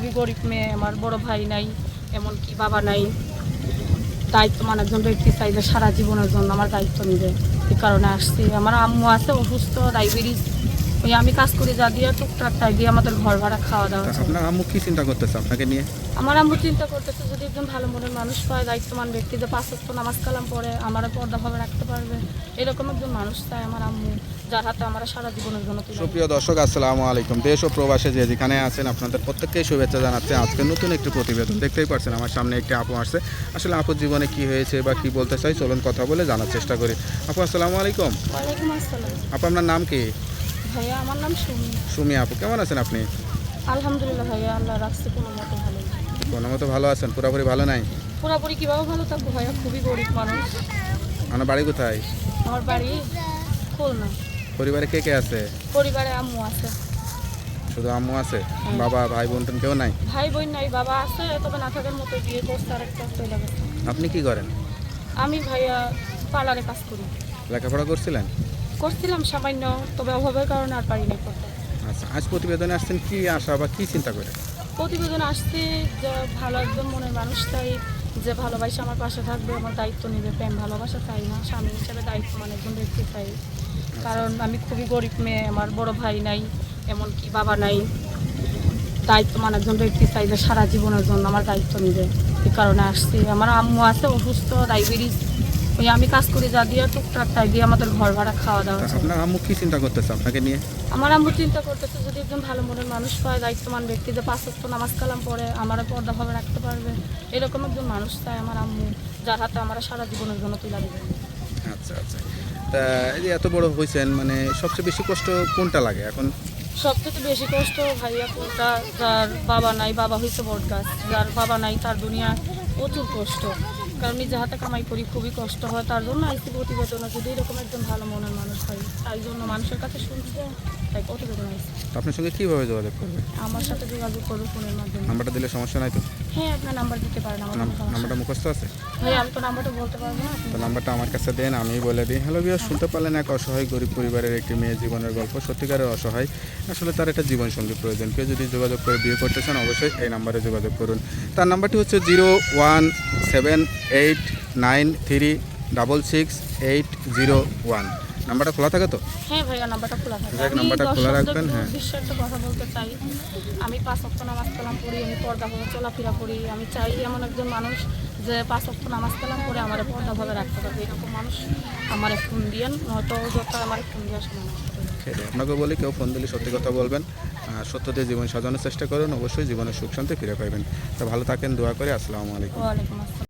খুবই গরিব মেয়ে, আমার বড় ভাই নাই, এমনকি বাবা নাই। দায়িত্ব মানে একজন ব্যক্তি চাই যে সারা জীবনের জন্য আমার দায়িত্ব নিবে। এই কারণে আসছি। আমার আম্মু আছে, অসুস্থ ডায়াবেটিস ওই আমি কাজ করি যা দিয়ে টুকটাক তাই দিয়ে আমাদের ঘর ভাড়া খাওয়া দাওয়া আপনার আম্মু কি চিন্তা করতেছে আপনাকে নিয়ে? আমার আম্মু চিন্তা করতেছে যদি একজন ভালো মনের মানুষ পায় দায়িত্বমান ব্যক্তি যে পাঁচ ওয়াক্ত নামাজ কালাম পড়ে আমার পর্দাভাবে রাখতে পারবে। এরকম একজন মানুষ চাই আমার আম্মু যার হাতে আমরা সারা জীবনের জন্য সুপ্রিয় দর্শক আসসালামু আলাইকুম। দেশ ও প্রবাসে যে যেখানে আছেন আপনাদের প্রত্যেককেই শুভেচ্ছা জানাচ্ছে। আজকে নতুন একটি প্রতিবেদন দেখতেই পাচ্ছেন আমার সামনে একটি আপু আসছে। আসলে আপুর জীবনে কি হয়েছে বা কি বলতে চাই চলুন কথা বলে জানার চেষ্টা করি। আপু আসসালামু আলাইকুম। আসসালাম। আপু আপনার নাম কি? ভাইয়া আমার নাম সুমি। সুমি আপু কেমন আছেন আপনি? আলহামদুলিল্লাহ ভাইয়া আল্লাহ রাখছে কোনো মতো ভালো কোনো মতো ভালো আছেন? পুরোপুরি ভালো নাই? পুরোপুরি কীভাবে ভালো থাকব ভাইয়া? খুবই গরিব মানুষ। আমার বাড়ি কোথায়? আমার বাড়ি খুলনা। পরিবারে কে কে আছে? পরিবারে আম্মু আছে। শুধু আম্মু আছে? বাবা ভাই বোন টোন কেউ নাই? ভাই বোন নাই বাবা আছে তবে না থাকার মতো বিয়ে করছে আর একটা চলে গেছে। আপনি কি করেন? আমি ভাইয়া পার্লারে কাজ করি। লেখাপড়া করছিলেন? করছিলাম সামান্য তবে অভাবের কারণে আর পারিনি করতে। আচ্ছা আজ প্রতিবেদনে আসছেন কি আশা বা কি চিন্তা করে? প্রতিবেদন আসতে যে ভালো একজন মনের মানুষ তাই যে ভালোবাসে আমার পাশে থাকবে আমার দায়িত্ব নেবে প্রেম ভালোবাসা চাই না? স্বামী হিসেবে দায়িত্ব মানে একজন ব্যক্তি চাই কারণ আমি খুবই গরিব মেয়ে আমার বড় ভাই নাই এমনকি বাবা নাই। দায়িত্ব মানে একজন ব্যক্তি চাই যে সারা জীবনের জন্য আমার দায়িত্ব নেবে। এই কারণে আসছি। আমার আম্মু আছে অসুস্থ ডায়াবেটিস। ওই আমি কাজ করি যা দিয়ে টুকটাক তাই দিয়ে আমাদের ঘর ভাড়া খাওয়া দাওয়া চলে। আপনার আম্মু কি চিন্তা করতেছে আপনাকে নিয়ে? আমার আম্মু চিন্তা করতেছে যদি একজন ভালো মনের মানুষ পায় দায়িত্বমান ব্যক্তি যে পাঁচ ওয়াক্ত নামাজ কালাম পড়ে আমার পর্দাভাবে রাখতে পারবে। এরকম একজন মানুষ চাই আমার আম্মু যার হাতে আমরা সারা জীবনের জন্য তুলে দেবে। আচ্ছা আচ্ছা। তা এই যে এত বড় হয়েছেন মানে সবচেয়ে বেশি কষ্ট কোনটা লাগে এখন? সবথেকে বেশি কষ্ট ভাইয়া কোনটা যার বাবা নাই বাবা হয়েছে বট গাছ যার বাবা নাই তার দুনিয়া প্রচুর কষ্ট। কারণ নিজে হাতে কামাই করি খুবই কষ্ট হয়। তার জন্য আইসি প্রতিবেদন যদি এরকম একজন ভালো মনের মানুষ হয় তাই জন্য মানুষের কাছে শুনছে তাই প্রতিবেদন আইসি। আপনার সঙ্গে কীভাবে যোগাযোগ করবে? আমার সাথে যোগাযোগ করব ফোনের মাধ্যমে। নাম্বারটা দিলে সমস্যা নাই তো? হ্যাঁ আপনার নাম্বার দিতে পারেন আমার নাম্বারটা মুখস্থ আছে? ভাই আমি তো নাম্বারটা বলতে পারব না। তো নাম্বারটা আমার কাছে দেন আমি বলে দিই। হ্যালো বিয়ার শুনতে পারলেন এক অসহায় গরিব পরিবারের একটি মেয়ে জীবনের গল্প। সত্যিকারের অসহায় আসলে তার একটা জীবনসঙ্গী প্রয়োজন। কেউ যদি যোগাযোগ করে বিয়ে করতে চান অবশ্যই এই নাম্বারে যোগাযোগ করুন। তার নাম্বারটি হচ্ছে zero one seven eight nine three double six eight zero one. নাম্বারটা খোলা থাকে তো? হ্যাঁ ভাইয়া নাম্বারটা খোলা থাকে। যাক, নাম্বারটা খোলা রাখবেন, হ্যাঁ। বিশ্বের একটা কথা বলতে চাই। আমি পাঁচ অক্ট নামাজ কালাম পড়ি আমি পর্দা ভাবে চলাফেরা করি। আমি চাই এমন একজন মানুষ যে পাঁচ অক্ট নামাজ কালাম করে আমার পর্দা ভাবে রাখতে পারবে এরকম মানুষ আমার ফোন দিয়েন নয়তো যত আমার ফোন সেটাই আপনাকে বলি কেউ ফোন দিলে সত্যি কথা বলবেন। সত্য দিয়ে জীবন সাজানোর চেষ্টা করুন অবশ্যই জীবনের সুখ শান্তি ফিরে পাবেন তা ভালো থাকেন দোয়া করে আসসালামু আলাইকুম।